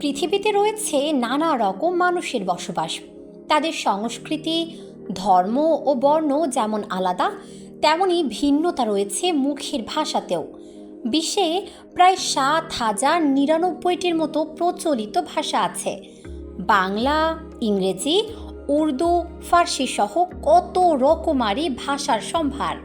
পৃথিবীতে রয়েছে নানা রকম মানুষের বসবাস। তাদের সংস্কৃতি, ধর্ম ও বর্ণ যেমন আলাদা, তেমনি ভিন্নতা রয়েছে মুখের ভাষাতেও। বিশ্বে প্রায় সাত হাজার নিরানব্বইটির মতো প্রচলিত ভাষা আছে। বাংলা, ইংরেজি, উর্দু, ফার্সি সহ কত রকমারি ভাষার সম্ভার।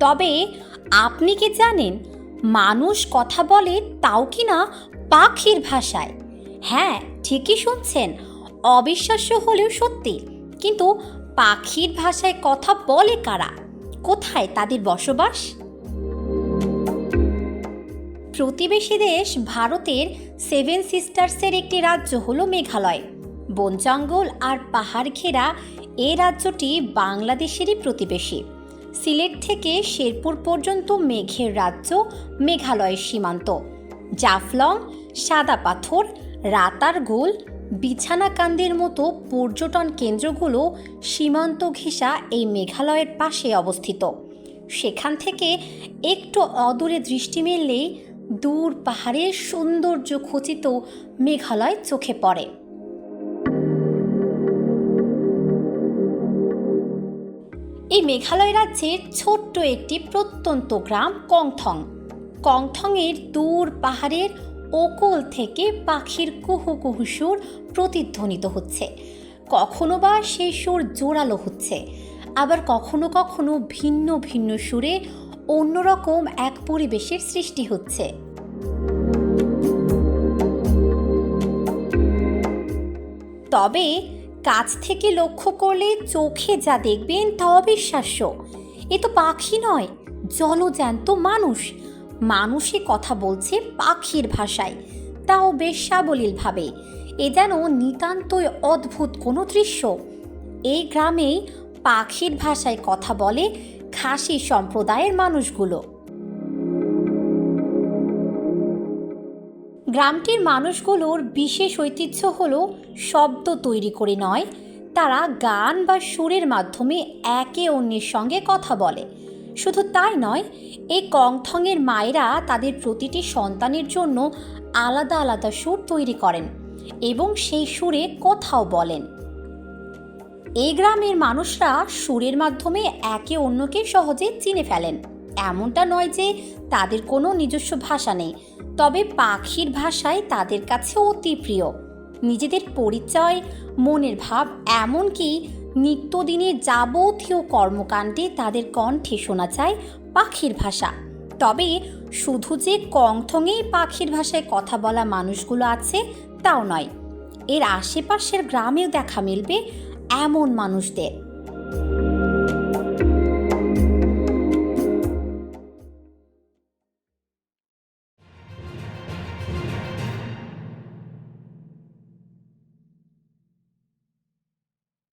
তবে আপনি কি জানেন মানুষ কথা বলে তাও কি না পাখির ভাষায়? হ্যাঁ ঠিকই শুনছেন। অবিশ্বাস্য হলেও সত্যি। কিন্তু পাখির ভাষায় কথা বলে কারা? কোথায় তাদের বসবাস? প্রতিবেশী দেশ ভারতের সেভেন সিস্টার্সের একটি রাজ্য হলো মেঘালয়। বন জঙ্গল আর পাহাড় ঘেরা এই রাজ্যটি বাংলাদেশেরই প্রতিবেশী। সিলেট থেকে শেরপুর পর্যন্ত মেঘের রাজ্য মেঘালয়ের সীমান্ত। জাফলং, সাদা পাথর রাতারগোল বিছানাকান্দির মতো পর্যটন কেন্দ্রগুলো সীমান্ত ঘেঁষা এই মেঘালয়ের পাশে অবস্থিত। সেখান থেকে একটু অদূরে দৃষ্টি মেললেই দূর পাহাড়ের সৌন্দর্য খচিত মেঘালয় চোখে পড়ে। এই মেঘালয় রাজ্যের ছোট্ট একটি প্রত্যন্ত গ্রাম কংথং। কংথংয়ের দূর পাহাড়ের ওকল থেকে পাখির কুহু কুহু সুর প্রতিধ্বনিত হচ্ছে। কখনো বা সেই সুর জোরালো হচ্ছে, আবার কখনো কখনো ভিন্ন ভিন্ন সুরে অন্যরকম এক পরিবেশের সৃষ্টি হচ্ছে। তবে কাছ থেকে লক্ষ্য করলে চোখে যা দেখবেন তা অবিশ্বাস্য। এ তো পাখি নয়, জলজ্যান্ত মানুষ। মানুষে কথা বলছে পাখির ভাষায়। তাও বেশ সাবলীলভাবে এ যেন নিতান্তই অদ্ভুত কোনো দৃশ্য। এই গ্রামেই পাখির ভাষায় কথা বলে খাসি সম্প্রদায়ের মানুষগুলো। গ্রামটির মানুষগুলোর বিশেষ ঐতিহ্য হল শব্দ তৈরি করে নয়, তারা গান বা সুরের মাধ্যমে একে অন্যের সঙ্গে কথা বলে। শুধু তাই নয়, এই কংথংয়ের মায়েরা তাদের প্রতিটি সন্তানের জন্য আলাদা আলাদা সুর তৈরি করেন এবং সেই সুরে কথাও বলেন। এই গ্রামের মানুষরা সুরের মাধ্যমে একে অন্যকে সহজে চিনে ফেলেন। এমনটা নয় যে তাদের কোনো নিজস্ব ভাষা নেই, তবে পাখির ভাষায় তাদের কাছে অতি প্রিয়। নিজেদের পরিচয়, মনের ভাব এমনকি নিত্যদিনের যাবতীয় কর্মকাণ্ডে তাদের কণ্ঠে শোনা যায় পাখির ভাষা। তবে শুধু যে কংথঙেই পাখির ভাষায় কথা বলা মানুষগুলো আছে, তাও নয়। এর আশেপাশের গ্রামেও দেখা মিলবে এমন মানুষদের।